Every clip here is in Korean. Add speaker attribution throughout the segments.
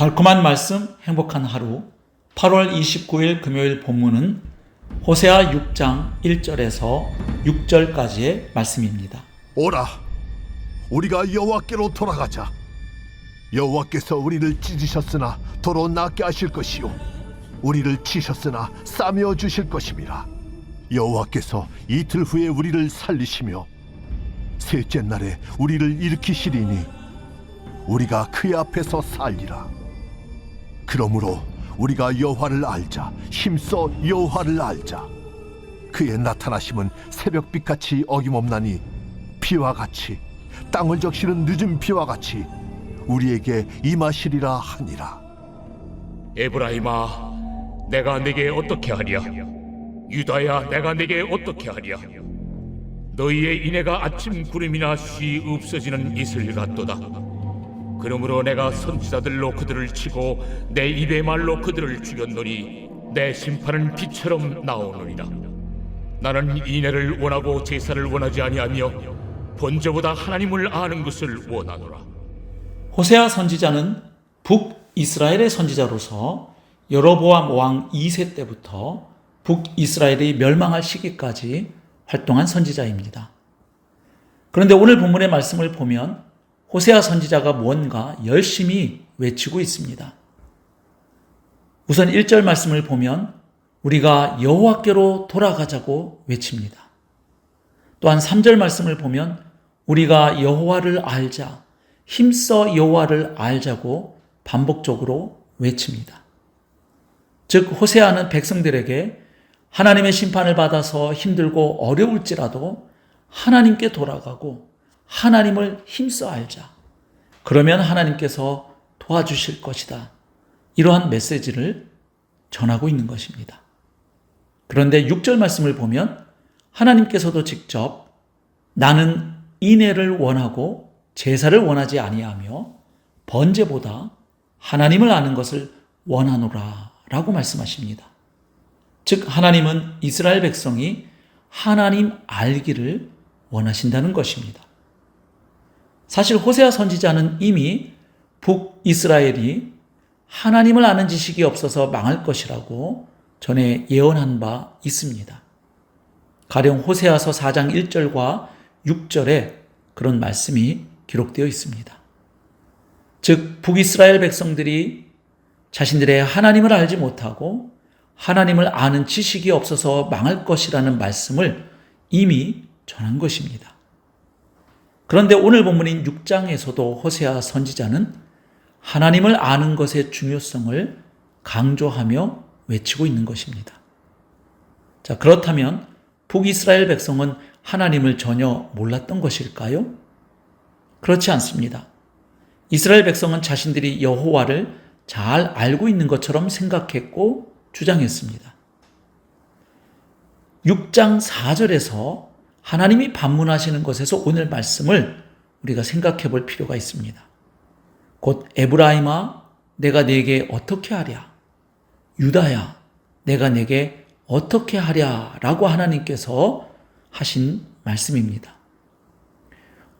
Speaker 1: 달콤한 말씀, 행복한 하루. 8월 29일 금요일 본문은 호세아 6장 1절에서 6절까지의 말씀입니다.
Speaker 2: 오라, 우리가 여호와께로 돌아가자. 여호와께서 우리를 찢으셨으나 도로 낫게 하실 것이요, 우리를 치셨으나 싸매어 주실 것임이라. 여호와께서 이틀 후에 우리를 살리시며 셋째 날에 우리를 일으키시리니 우리가 그의 앞에서 살리라. 그러므로 우리가 여호와를 알자, 힘써 여호와를 알자. 그의 나타나심은 새벽빛 같이 어김없나니 비와 같이 땅을 적시는 늦은 비와 같이 우리에게 임하시리라 하니라.
Speaker 3: 에브라임아, 내가 내게 어떻게 하랴? 유다야, 내가 내게 어떻게 하랴? 너희의 인애가 아침 구름이나 쉬 없어지는 이슬 같도다. 그러므로 내가 선지자들로 그들을 치고 내 입의 말로 그들을 죽였노니 내 심판은 빛처럼 나오느니라. 나는 인애를 원하고 제사를 원하지 아니하며 번제보다 하나님을 아는 것을 원하노라.
Speaker 1: 호세아 선지자는 북이스라엘의 선지자로서 여로보암 왕 2세 때부터 북이스라엘이 멸망할 시기까지 활동한 선지자입니다. 그런데 오늘 본문의 말씀을 보면 호세아 선지자가 뭔가 열심히 외치고 있습니다. 우선 1절 말씀을 보면 우리가 여호와께로 돌아가자고 외칩니다. 또한 3절 말씀을 보면 우리가 여호와를 알자, 힘써 여호와를 알자고 반복적으로 외칩니다. 즉 호세아는 백성들에게 하나님의 심판을 받아서 힘들고 어려울지라도 하나님께 돌아가고 하나님을 힘써 알자. 그러면 하나님께서 도와주실 것이다. 이러한 메시지를 전하고 있는 것입니다. 그런데 6절 말씀을 보면 하나님께서도 직접 나는 인애를 원하고 제사를 원하지 아니하며 번제보다 하나님을 아는 것을 원하노라 라고 말씀하십니다. 즉 하나님은 이스라엘 백성이 하나님 알기를 원하신다는 것입니다. 사실 호세아 선지자는 이미 북이스라엘이 하나님을 아는 지식이 없어서 망할 것이라고 전에 예언한 바 있습니다. 가령 호세아서 4장 1절과 6절에 그런 말씀이 기록되어 있습니다. 즉 북이스라엘 백성들이 자신들의 하나님을 알지 못하고 하나님을 아는 지식이 없어서 망할 것이라는 말씀을 이미 전한 것입니다. 그런데 오늘 본문인 6장에서도 호세아 선지자는 하나님을 아는 것의 중요성을 강조하며 외치고 있는 것입니다. 자, 그렇다면 북이스라엘 백성은 하나님을 전혀 몰랐던 것일까요? 그렇지 않습니다. 이스라엘 백성은 자신들이 여호와를 잘 알고 있는 것처럼 생각했고 주장했습니다. 6장 4절에서 하나님이 반문하시는 것에서 오늘 말씀을 우리가 생각해 볼 필요가 있습니다. 곧 에브라임아 내가 네게 어떻게 하랴 유다야 내가 네게 어떻게 하랴라고 하나님께서 하신 말씀입니다.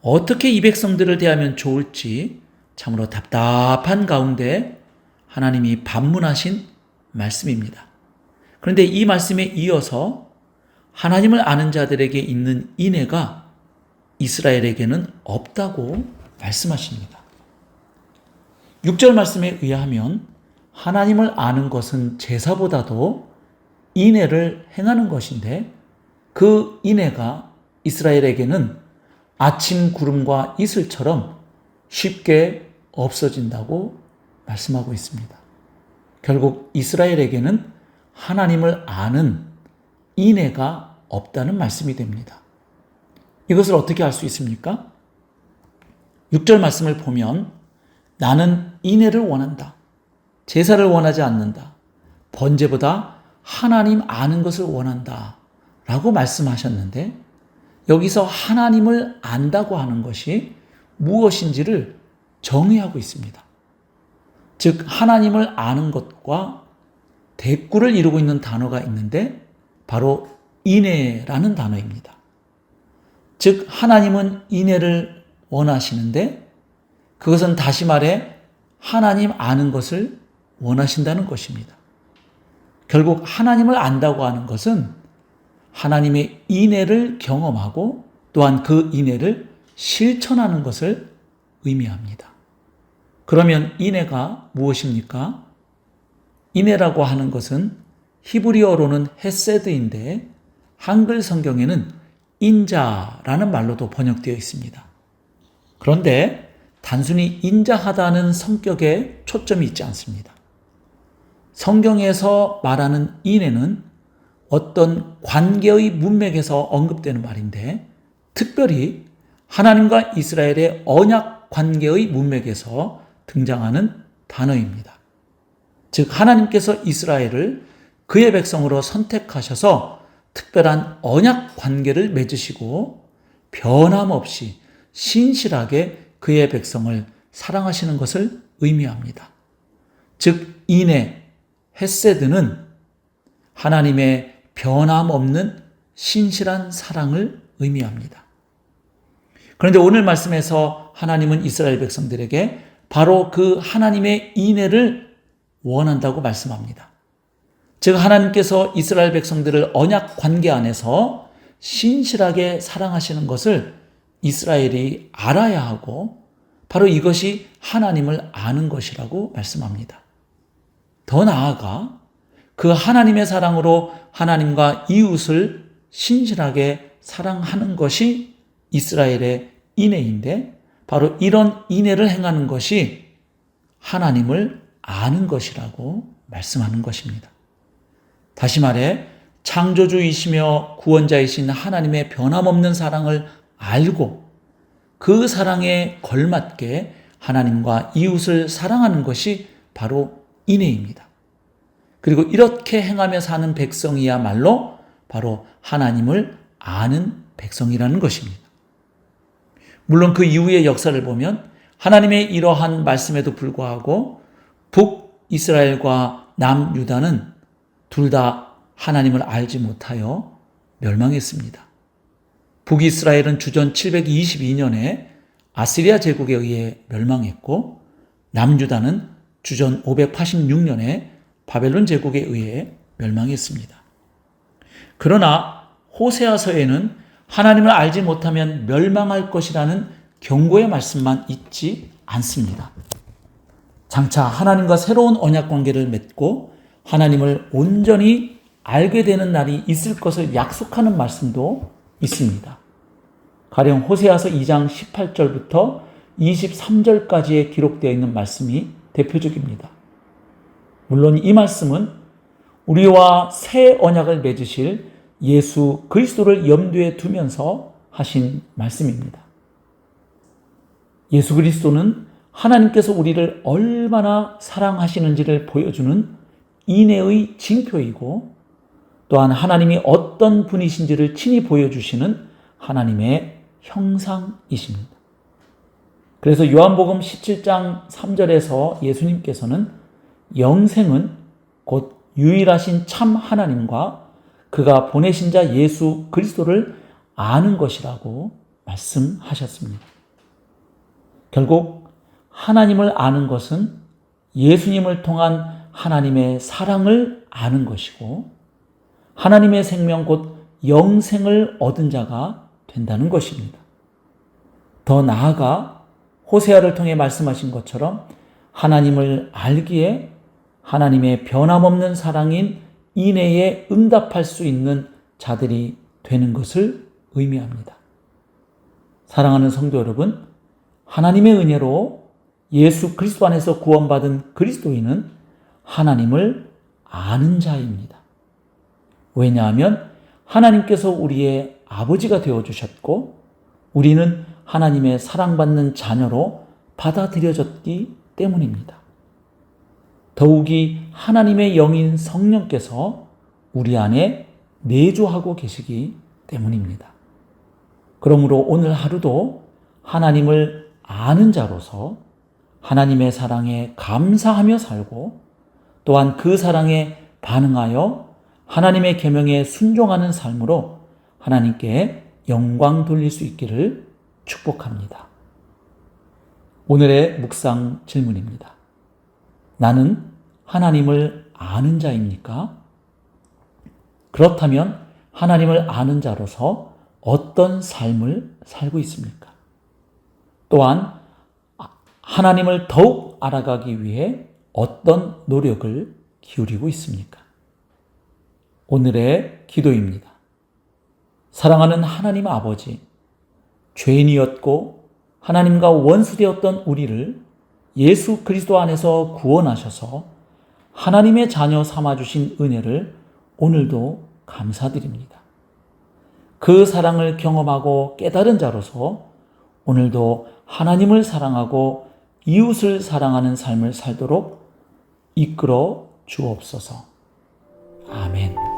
Speaker 1: 어떻게 이 백성들을 대하면 좋을지 참으로 답답한 가운데 하나님이 반문하신 말씀입니다. 그런데 이 말씀에 이어서 하나님을 아는 자들에게 있는 인애가 이스라엘에게는 없다고 말씀하십니다. 6절 말씀에 의하면 하나님을 아는 것은 제사보다도 인애를 행하는 것인데 그 인애가 이스라엘에게는 아침 구름과 이슬처럼 쉽게 없어진다고 말씀하고 있습니다. 결국 이스라엘에게는 하나님을 아는 인애가 없다는 말씀이 됩니다. 이것을 어떻게 알 수 있습니까? 6절 말씀을 보면 나는 인애를 원한다. 제사를 원하지 않는다. 번제보다 하나님 아는 것을 원한다. 라고 말씀하셨는데 여기서 하나님을 안다고 하는 것이 무엇인지를 정의하고 있습니다. 즉, 하나님을 아는 것과 대꾸를 이루고 있는 단어가 있는데 바로 인애라는 단어입니다. 즉, 하나님은 인애를 원하시는데 그것은 다시 말해 하나님 아는 것을 원하신다는 것입니다. 결국 하나님을 안다고 하는 것은 하나님의 인애를 경험하고 또한 그 인애를 실천하는 것을 의미합니다. 그러면 인애가 무엇입니까? 인애라고 하는 것은 히브리어로는 헤세드인데 한글 성경에는 인자라는 말로도 번역되어 있습니다. 그런데 단순히 인자하다는 성격에 초점이 있지 않습니다. 성경에서 말하는 인애는 어떤 관계의 문맥에서 언급되는 말인데 특별히 하나님과 이스라엘의 언약 관계의 문맥에서 등장하는 단어입니다. 즉 하나님께서 이스라엘을 그의 백성으로 선택하셔서 특별한 언약 관계를 맺으시고 변함없이 신실하게 그의 백성을 사랑하시는 것을 의미합니다. 즉 인애 헤세드는 하나님의 변함없는 신실한 사랑을 의미합니다. 그런데 오늘 말씀에서 하나님은 이스라엘 백성들에게 바로 그 하나님의 인애를 원한다고 말씀합니다. 즉 하나님께서 이스라엘 백성들을 언약 관계 안에서 신실하게 사랑하시는 것을 이스라엘이 알아야 하고 바로 이것이 하나님을 아는 것이라고 말씀합니다. 더 나아가 그 하나님의 사랑으로 하나님과 이웃을 신실하게 사랑하는 것이 이스라엘의 인애인데 바로 이런 인애를 행하는 것이 하나님을 아는 것이라고 말씀하는 것입니다. 다시 말해 창조주이시며 구원자이신 하나님의 변함없는 사랑을 알고 그 사랑에 걸맞게 하나님과 이웃을 사랑하는 것이 바로 인애입니다. 그리고 이렇게 행하며 사는 백성이야말로 바로 하나님을 아는 백성이라는 것입니다. 물론 그 이후의 역사를 보면 하나님의 이러한 말씀에도 불구하고 북 이스라엘과 남 유다는 둘 다 하나님을 알지 못하여 멸망했습니다. 북이스라엘은 주전 722년에 아시리아 제국에 의해 멸망했고 남유다는 주전 586년에 바벨론 제국에 의해 멸망했습니다. 그러나 호세아서에는 하나님을 알지 못하면 멸망할 것이라는 경고의 말씀만 있지 않습니다. 장차 하나님과 새로운 언약 관계를 맺고 하나님을 온전히 알게 되는 날이 있을 것을 약속하는 말씀도 있습니다. 가령 호세아서 2장 18절부터 23절까지에 기록되어 있는 말씀이 대표적입니다. 물론 이 말씀은 우리와 새 언약을 맺으실 예수 그리스도를 염두에 두면서 하신 말씀입니다. 예수 그리스도는 하나님께서 우리를 얼마나 사랑하시는지를 보여주는 인애의 징표이고 또한 하나님이 어떤 분이신지를 친히 보여주시는 하나님의 형상이십니다. 그래서 요한복음 17장 3절에서 예수님께서는 영생은 곧 유일하신 참 하나님과 그가 보내신 자 예수 그리스도를 아는 것이라고 말씀하셨습니다. 결국 하나님을 아는 것은 예수님을 통한 하나님의 사랑을 아는 것이고 하나님의 생명 곧 영생을 얻은 자가 된다는 것입니다. 더 나아가 호세아를 통해 말씀하신 것처럼 하나님을 알기에 하나님의 변함없는 사랑인 인애에 응답할 수 있는 자들이 되는 것을 의미합니다. 사랑하는 성도 여러분, 하나님의 은혜로 예수 그리스도 안에서 구원받은 그리스도인은 하나님을 아는 자입니다. 왜냐하면 하나님께서 우리의 아버지가 되어 주셨고 우리는 하나님의 사랑받는 자녀로 받아들여졌기 때문입니다. 더욱이 하나님의 영인 성령께서 우리 안에 내주하고 계시기 때문입니다. 그러므로 오늘 하루도 하나님을 아는 자로서 하나님의 사랑에 감사하며 살고 또한 그 사랑에 반응하여 하나님의 계명에 순종하는 삶으로 하나님께 영광 돌릴 수 있기를 축복합니다. 오늘의 묵상 질문입니다. 나는 하나님을 아는 자입니까? 그렇다면 하나님을 아는 자로서 어떤 삶을 살고 있습니까? 또한 하나님을 더욱 알아가기 위해 어떤 노력을 기울이고 있습니까? 오늘의 기도입니다. 사랑하는 하나님 아버지, 죄인이었고 하나님과 원수되었던 우리를 예수 그리스도 안에서 구원하셔서 하나님의 자녀 삼아주신 은혜를 오늘도 감사드립니다. 그 사랑을 경험하고 깨달은 자로서 오늘도 하나님을 사랑하고 이웃을 사랑하는 삶을 살도록 이끌어 주옵소서. 아멘.